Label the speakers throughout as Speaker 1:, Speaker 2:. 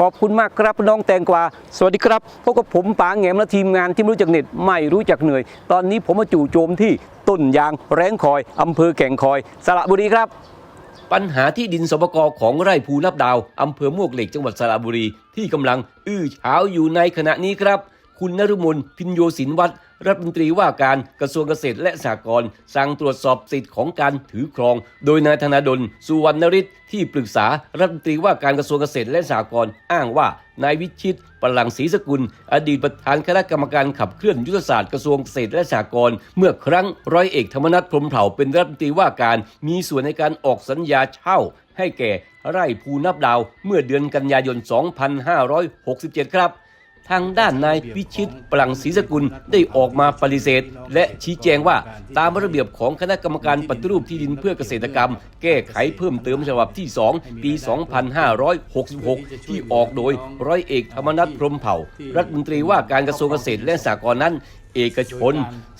Speaker 1: ขอบคุณมากครับน้องแตงกวา สวัสดีครับพบกับผมป๋าแงมและทีมงานที่ไม่รู้จักเหน็ดไม่รู้จักเหนื่อย ตอนนี้ผมมาจู่โจมที่ต้นยางแรงคอยอำเภอแก่งคอย สระบุรีครับ ปัญหาที่ดินสปกของไร่ภูนับดาวอำเภอมวกเหล็กจังหวัดสระบุรีที่กำลัง อื้อฉาวอยู่ในขณะนี้ครับ คุณนรุมนพินโยสินวัตรรัฐมนตรีว่าการกระทรวงเกษตรและสหกรณ์สั่งตรวจสอบสิทธิ์ของการถือครอง โดยนายธนาดลสุวรรณริศที่ปรึกษารัฐมนตรีว่าการกระทรวงเกษตรและสหกรณ์อ้างว่านายวิชิตปลังศรีสกุล อดีตประธานคณะกรรมการขับเคลื่อนยุทธศาสตร์กระทรวงเกษตรและสหกรณ์เมื่อครั้งร้อยเอกธรรมนัฐพรมเผ่าเป็นรัฐมนตรีว่าการมีส่วนในการออกสัญญาเช่า ให้แก่ไร่ภูนับดาวเมื่อเดือนกันยายน 2567 ครับ ทางด้านนายพิชิตปลังศรีสกุลได้ออกมาปฏิเสธ และชี้แจงว่าตามระเบียบของคณะกรรมการปฏิรูปที่ดินเพื่อเกษตรกรรม แก้ไขเพิ่มเติมฉบับที่ 2 ปี 2566 ที่ออกโดยร้อยเอกธรรมนัฐพรมเผ่า รัฐมนตรีว่าการกระทรวงเกษตรและสหกรณ์นั้น เอกชน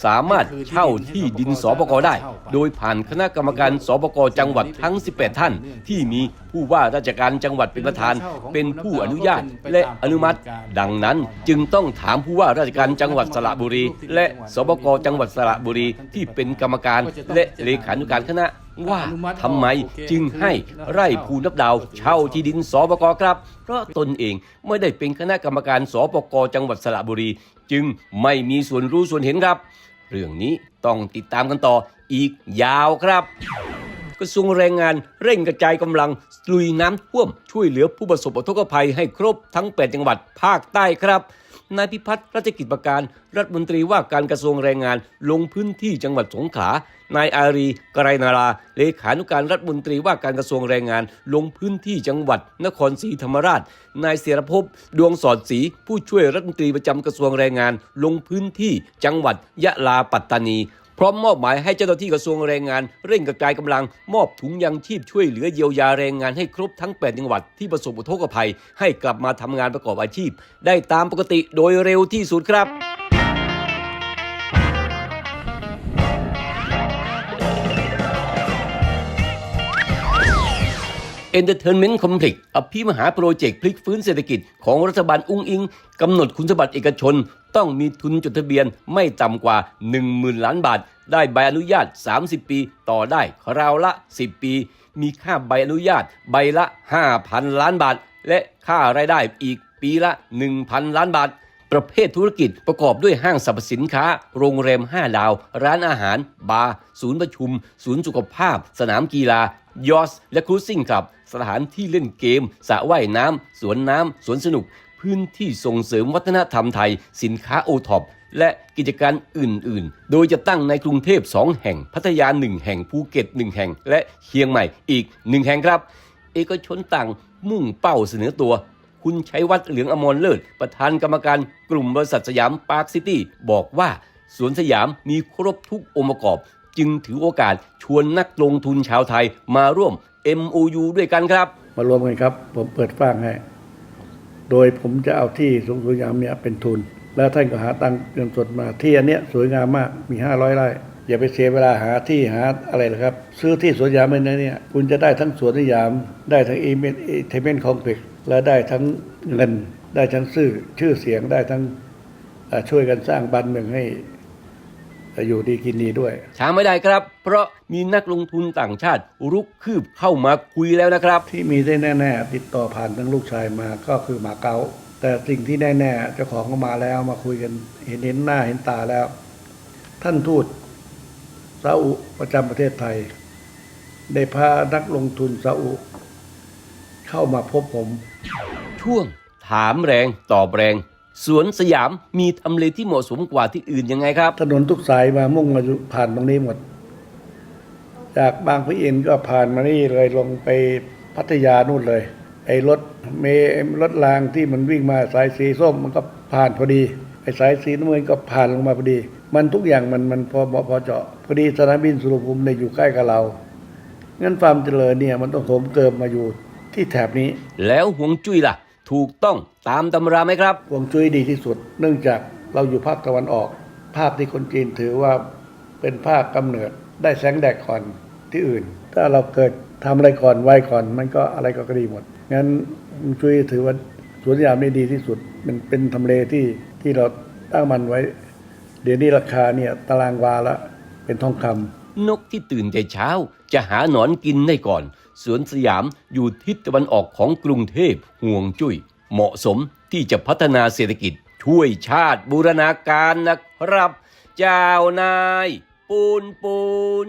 Speaker 1: สามารถเช่าที่ดินสปกได้ โดยผ่านคณะกรรมการสปกจังหวัดทั้ง 18 ท่าน ที่มีผู้ว่าราชการจังหวัดเป็นประธาน เป็นผู้อนุญาตและอนุมัติ ดังนั้นจึงต้องถามผู้ว่าราชการจังหวัดสระบุรี และสบกจังหวัดสระบุรีที่เป็นกรรมการและเลขานุการคณะ ว่าทำไมจึงให้ไร่ภูนับดาวเช่าที่ดินสปกครับ เพราะตนเองไม่ได้เป็นคณะกรรมการสปกจังหวัดสระบุรี จึงไม่มีส่วนรู้ส่วนเห็นครับ เรื่องนี้ต้องติดตามกันต่ออีกยาวครับกระทรวงแรงงานเร่งกระจายกำลังลุยน้ำท่วมช่วยเหลือผู้ประสบอุทกภัยให้ครบทั้ง 8 จังหวัดภาคใต้ครับ นายพิพัฒน์รัชกิจประการ รัฐมนตรีว่าการกระทรวงแรงงาน ลงพื้นที่จังหวัดสงขลานายอารีกรนาราเลขานุการรัฐมนตรีว่าการกระทรวงแรงงาน ลงพื้นที่จังหวัดนครศรีธรรมราช นายเสียรภพดวงสอดศรีผู้ช่วยรัฐมนตรีประจำกระทรวงแรงงาน ลงพื้นที่จังหวัดยะลาปัตตานี พร้อมมอบหมายให้เจ้าหน้าที่กระทรวงแรงงาน เร่งกระจายกำลังมอบถุงยังชีพช่วยเหลือเยียวยาแรงงานให้ครบทั้ง 8 จังหวัดที่ประสบอุทกภัย ให้กลับมาทำงานประกอบอาชีพ ได้ตามปกติโดยเร็วที่สุดครับ Entertainment Complex อภิมหาโปรเจกต์พลิกฟื้นเศรษฐกิจของรัฐบาลอุ้งอิงกำหนดคุณสมบัติเอกชน ต้องมีทุนจดทะเบียนไม่ต่ำกว่า 10,000 ล้านบาท ได้ใบอนุญาต 30 ปี ต่อได้คราวละ 10 ปี มีค่าใบอนุญาตใบละ 5,000 ล้านบาท และค่ารายได้อีกปีละ 1,000 ล้านบาท ประเภทธุรกิจประกอบด้วยห้างสรรพสินค้า โรงแรม 5 ดาว ร้านอาหาร บาร์ ศูนย์ประชุม ศูนย์สุขภาพ สนามกีฬา ยอสและครูซิ่งคลับ สถานที่เล่นเกมสระว่ายน้ำสวนน้ำสวนสนุก พื้นที่ส่งเสริมวัฒนธรรมไทย สินค้าโอท็อปและกิจการอื่น ๆ โดยจะตั้งในกรุงเทพ 2 แห่ง พัทยา 1 แห่ง ภูเก็ต 1 แห่ง และเชียงใหม่อีก 1 แห่งครับ เอกชนต่างมุ่งเป้าเสนอตัว คุณชัยวัฒน์เหลืองอมรเลิศ ประธานกรรมการกลุ่มบริษัทสยามปาร์คซิตี้ บอกว่าสวนสยามมีครบทุกองค์ประกอบ จึงถือโอกาสชวนนักลงทุนชาวไทยมาร่วม MOU ด้วยกันครับ
Speaker 2: มารวมกันครับ ผมเปิดฟ้างให้ โดยผมจะเอาที่สงสยามเนี่ยเป็นทุน แล้วท่านก็หาตังค์เงินสดมาที่อันเนี้ยสวยงามมากมีห้าร้อยไร่อย่าไปเสียเวลาหาที่หาอะไรหรอกครับ ซื้อที่สวนยามเลยนะเนี่ย คุณจะได้ทั้งสวนสยาม ได้ทั้งอีเมนเทเมนคอมเพล็กซ์และได้ทั้งเงิน ได้ทั้งชื่อชื่อเสียงได้ทั้งช่วยกันสร้างบ้านเมืองให้ อยู่ดีกินดีด้วย
Speaker 1: ช้าไม่ได้ครับ เพราะมีนักลงทุนต่างชาติรุกคืบเข้ามาคุยแล้วนะครับ
Speaker 2: ที่มีได้แน่ๆติดต่อผ่านทั้งลูกชายมาก็คือหมาเก๊าแต่สิ่งที่แน่ๆเจ้าของก็มาแล้วมาคุยกันเห็นเห็นหน้าเห็นตาแล้ว ท่านทูตซาอุประจำประเทศไทย ได้พานักลงทุนซาอุเข้ามาพบผม
Speaker 1: ช่วงถามแรงตอบแรง สวนสยามมีทำเลที่เหมาะสมกว่าที่อื่นยังไงครับ
Speaker 2: ถนนทุกสายมามุ่งมาอยู่ผ่านตรงนี้หมด จากบางพระอินทร์ก็ผ่านมานี่เลยลงไปพัทยานู่นเลย ไอ้รถเมล์รถรางที่มันวิ่งมาสายสีส้มมันก็ผ่านพอดีไอ้สายสีน้ำเงินก็ผ่านลงมาพอดี มันทุกอย่างมันมันพอเหมาะพอเจาะพอดีสนามบินสุวรรณภูมิเนี่ยอยู่ใกล้กับเรางั้นความเจริญเนี่ยมันต้องโถมเติมมาอยู่ที่แถบนี้
Speaker 1: แล้วหวงจุ้ยล่ะ ถูกต้อง ตามตำราไหมครับ
Speaker 2: ฮวงจุ้ยดีที่สุด เนื่องจากเราอยู่ภาคตะวันออก ภาพที่คนจีนถือว่าเป็นภาคกำเนิดได้แสงแดดก่อนที่อื่น ถ้าเราเกิดทำอะไรก่อนไวก่อน มันก็อะไรก็ดีหมด งั้นฮวงจุ้ยถือว่าสวนสยามนี่ดีที่สุด มันเป็นทำเลที่ที่เราตั้งมันไว้ เดี๋ยวนี้ราคาเนี่ยตารางวาละเป็นทองคำ
Speaker 1: นกที่ตื่นแต่เช้า จะหาหนอนกินได้ก่อน สวนสยามอยู่ทิศตะวันออกของกรุงเทพห่วงจุย้ย เหมาะสมที่จะพัฒนาเศรษฐกิจช่วยชาติบูรณาการนะครับ เจ้านาย ปูนปูน